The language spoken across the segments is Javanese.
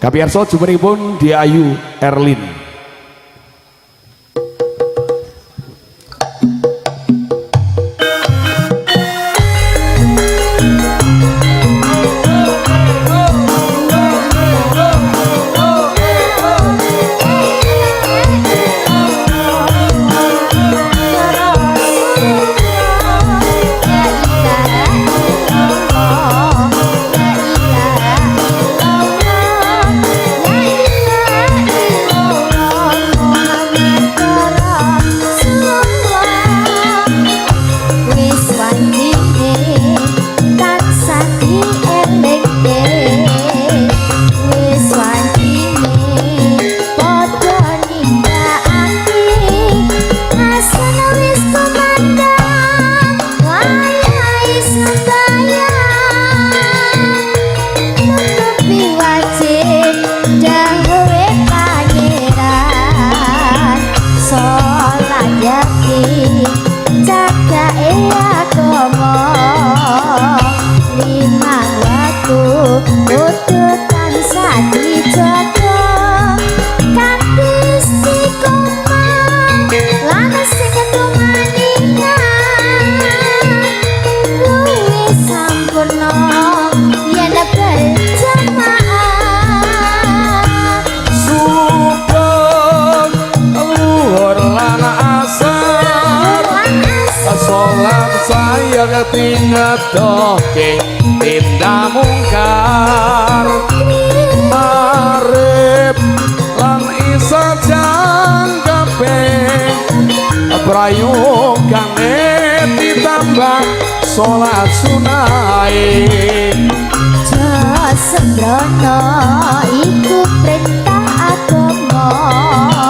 Kapiyarsa jumenipun Diayu Erlin. Saya tingedoke tindak mungkar arep lan isa jangkepe prayogane ditambah salat sunai Sembrono iku perintah agama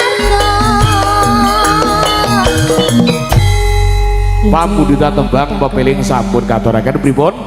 Pak Pamuduta tembang pemeling sampun katuraken Pribon.